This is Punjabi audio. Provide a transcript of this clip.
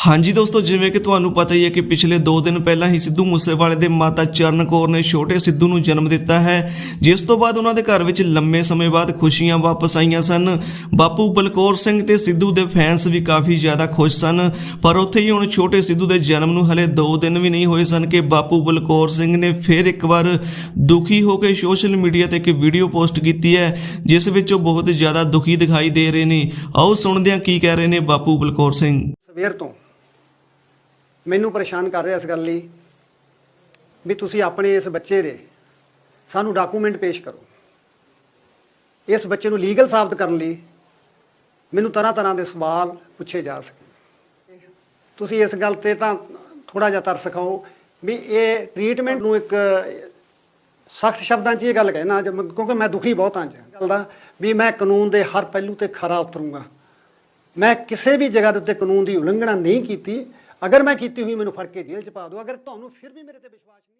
ਹਾਂਜੀ ਦੋਸਤੋ, ਜਿਵੇਂ ਕਿ ਤੁਹਾਨੂੰ ਪਤਾ ਹੀ ਹੈ ਕਿ ਪਿਛਲੇ 2 ਦਿਨ ਪਹਿਲਾਂ ਹੀ ਸਿੱਧੂ ਮੂਸੇਵਾਲੇ ਦੇ ਮਾਤਾ ਚਰਨ ਕੌਰ ਨੇ ਛੋਟੇ ਸਿੱਧੂ ਨੂੰ ਜਨਮ ਦਿੱਤਾ ਹੈ, ਜਿਸ ਤੋਂ ਬਾਅਦ ਉਹਨਾਂ ਦੇ ਘਰ ਵਿੱਚ ਲੰਮੇ ਸਮੇਂ ਬਾਅਦ ਖੁਸ਼ੀਆਂ ਵਾਪਸ ਆਈਆਂ ਸਨ। ਬਾਪੂ ਬਲਕੌਰ ਸਿੰਘ ਤੇ ਸਿੱਧੂ ਦੇ ਫੈਨਸ ਵੀ ਕਾਫੀ ਜ਼ਿਆਦਾ ਖੁਸ਼ ਸਨ, ਪਰ ਉੱਥੇ ਹੀ ਹੁਣ ਛੋਟੇ ਸਿੱਧੂ ਦੇ ਜਨਮ ਨੂੰ ਹਲੇ 2 ਦਿਨ ਵੀ ਨਹੀਂ ਹੋਏ ਸਨ ਕਿ ਬਾਪੂ ਬਲਕੌਰ ਸਿੰਘ ਨੇ ਫਿਰ ਇੱਕ ਵਾਰ ਦੁਖੀ ਹੋ ਕੇ ਸੋਸ਼ਲ ਮੀਡੀਆ ਤੇ ਇੱਕ ਵੀਡੀਓ ਪੋਸਟ ਕੀਤੀ ਹੈ, ਜਿਸ ਵਿੱਚ ਉਹ ਬਹੁਤ ਜ਼ਿਆਦਾ ਦੁਖੀ ਦਿਖਾਈ ਦੇ ਰਹੇ ਨੇ। ਆਓ ਸੁਣਦੇ ਹਾਂ ਕੀ ਕਹਿ ਰਹੇ ਨੇ ਬਾਪੂ ਬਲਕੌਰ ਸਿੰਘ। ਸਵੇਰ ਤੋਂ ਮੈਨੂੰ ਪਰੇਸ਼ਾਨ ਕਰ ਰਿਹਾ ਇਸ ਗੱਲ ਲਈ ਵੀ ਤੁਸੀਂ ਆਪਣੇ ਇਸ ਬੱਚੇ ਦੇ ਸਾਨੂੰ ਡਾਕੂਮੈਂਟ ਪੇਸ਼ ਕਰੋ। ਇਸ ਬੱਚੇ ਨੂੰ ਲੀਗਲ ਸਾਬਤ ਕਰਨ ਲਈ ਮੈਨੂੰ ਤਰ੍ਹਾਂ ਤਰ੍ਹਾਂ ਦੇ ਸਵਾਲ ਪੁੱਛੇ ਜਾ ਸਕੇ। ਤੁਸੀਂ ਇਸ ਗੱਲ ਤੇ ਤਾਂ ਥੋੜਾ ਜਿਹਾ ਤਰਸ ਖਾਓ ਵੀ ਇਹ ਟ੍ਰੀਟਮੈਂਟ ਨੂੰ ਇੱਕ ਸਖਤ ਸ਼ਬਦਾਂ 'ਚ ਇਹ ਗੱਲ ਕਹਿਣਾ ਕਿਉਂਕਿ ਮੈਂ ਦੁਖੀ ਬਹੁਤ ਹਾਂ ਇਸ ਗੱਲ ਦਾ ਵੀ ਮੈਂ ਕਾਨੂੰਨ ਦੇ ਹਰ ਪਹਿਲੂ ਤੇ ਖਰਾ ਉਤਰੂੰਗਾ। ਮੈਂ ਕਿਸੇ ਵੀ ਜਗ੍ਹਾ ਦੇ ਉੱਤੇ ਕਾਨੂੰਨ ਦੀ ਉਲੰਘਣਾ ਨਹੀਂ ਕੀਤੀ। ਅਗਰ ਮੈਂ ਕੀਤੀ ਹੋਈ, ਮੈਨੂੰ ਫੜ ਕੇ ਜੇਲ੍ਹ 'ਚ ਪਾ ਦਿਓ। ਅਗਰ ਤੁਹਾਨੂੰ ਫਿਰ ਵੀ ਮੇਰੇ ਤੇ ਵਿਸ਼ਵਾਸ ਨਹੀਂ